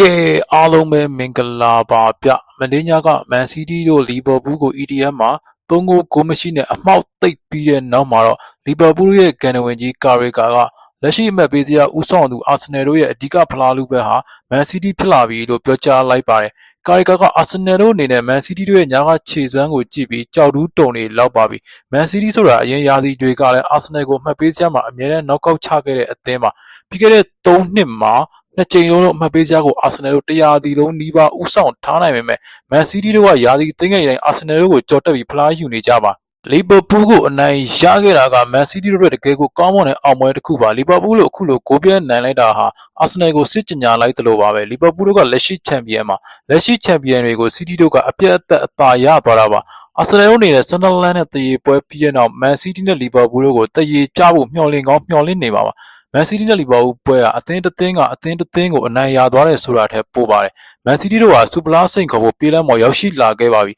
ကဲအားလုံးပဲမင်္ဂလာပါဗျမင်းညကမန်စီးတီးတို့လီဗာပူးကို EDM မှာ၃ဂိုးကိုမရှိနဲ့အမှောက်သိပ်ပြီးတဲ့နောက်မှာတော့လီဗာပူးရဲ့ကန်နဝင်ကြီးကာရီကာကလက်ရှိအမှတ်ပေးစရာဦးဆောင်သူအာဆင်နယ်တို့ရဲ့အဓိကဖလားလူပဲဟာမန်စီးတီးဖြစ်လာပြီလို့ပြောကြားလိုက်ပါတယ်ကာရီကာကအာဆင်နယ်တို့အနေနဲ့မန်စီးတီးတို့ရဲ့ညာကခြေစွမ်းကိုကြည့်ပြီးကြောက်တူးတုံတွေလောက်ပါပြီမန်စီးတီးဆိုတာအရင်ရာသီတွေကလည်းအာဆင်နယ်ကိုအမှတ်ပေးစရာမှာအမြဲတမ်းနောက်ကောက်ချခဲ့တဲ့အသင်းပါပြီးခဲ့တဲ့၃နှစ်မှာ နှစ်ကြိမ်လုံးလုံးအမှတ်ပေးစရာကိုအာဆင်နယ်တို့တရားဒီလုံးနီးပါးဥဆောင်ထားနိုင်ပေမဲ့မန်စီးတီးတို့ကယာဒီသိငယ်တိုင်းအာဆင်နယ်တို့ကိုကြော်တက်ပြီးဖလားယူနေကြပါလီဗာပူးကိုအနိုင်ရခဲ့တာကမန်စီးတီးတို့ရဲ့တကယ်ကိုကောင်းမွန်တဲ့အောင်ပွဲတစ်ခုပါလီဗာပူးလို့အခုလိုဂိုးပြဲနိုင်လိုက်တာဟာအာဆင်နယ်ကိုစစ်ကြညာလိုက်တယ်လို့ပါပဲလီဗာပူးတို့ကလက်ရှိချန်ပီယံမှာလက်ရှိချန်ပီယံတွေကိုစီးတီးတို့ကအပြတ်အသက်အသာရသွားတာပါအာဆင်နယ်တို့အနေနဲ့ဆန်ဒါလန်နဲ့တရေပွဲပြီးတဲ့နောက်မန်စီးတီးနဲ့လီဗာပူးတို့ကိုတရေကျဖို့မျှော်လင့်ကောင်းမျှော်လင့်နေပါပါ မန်စီးတီးနဲ့လီဗာပူးပွဲကအသင်းတစ်သင်းကအသင်းတစ်သင်းကိုအနိုင်ရသွားတယ်ဆိုတာထက်ပိုပါတယ်မန်စီးတီးတို့ဟာစူပလာစိန်ခေါ်ဖို့ပြေးလမ်းပေါ်ရောက်ရှိလာခဲ့ပါပြီ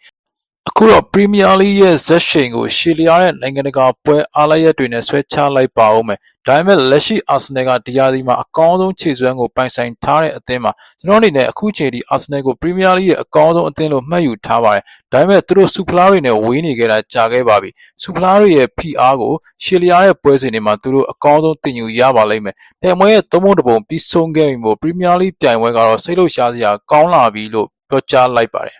အခုတော့ပရီးမီးယားလိရဲ့ဇက်ရှိန်ကိုရှီလီယာရဲ့နိုင်ငံတကာပွဲအားလရက်တွေနဲ့ဆွဲချလိုက်ပါဦးမယ်ဒါပေမဲ့လက်ရှိအာဆင်နယ်ကဒီယာဒီမှာအကောင်းဆုံးခြေစွမ်းကိုပိုင်ဆိုင်ထားတဲ့အသင်းမှာကျွန်တော်အနေနဲ့အခုချိန်ထိအာဆင်နယ်ကိုပရီးမီးယားလိရဲ့အကောင်းဆုံးအသင်းလို့မှတ်ယူထားပါတယ်ဒါပေမဲ့သူတို့စူဖလားတွေနဲ့ဝေးနေကြတာကြာခဲ့ပါပြီစူဖလားတွေရဲ့ PR ကိုရှီလီယာရဲ့ပွဲစဉ်တွေမှာသူတို့အကောင်းဆုံးတင်ယူရပါလိမ့်မယ်ပြိုင်ပွဲရဲ့သုံးပုံတစ်ပုံပြီးဆုံးခဲ့ပြီမို့ပရီးမီးယားလိပြိုင်ပွဲကတော့စိတ်လှုပ်ရှားစရာကောင်းလာပြီလို့ပြောကြားလိုက်ပါတယ်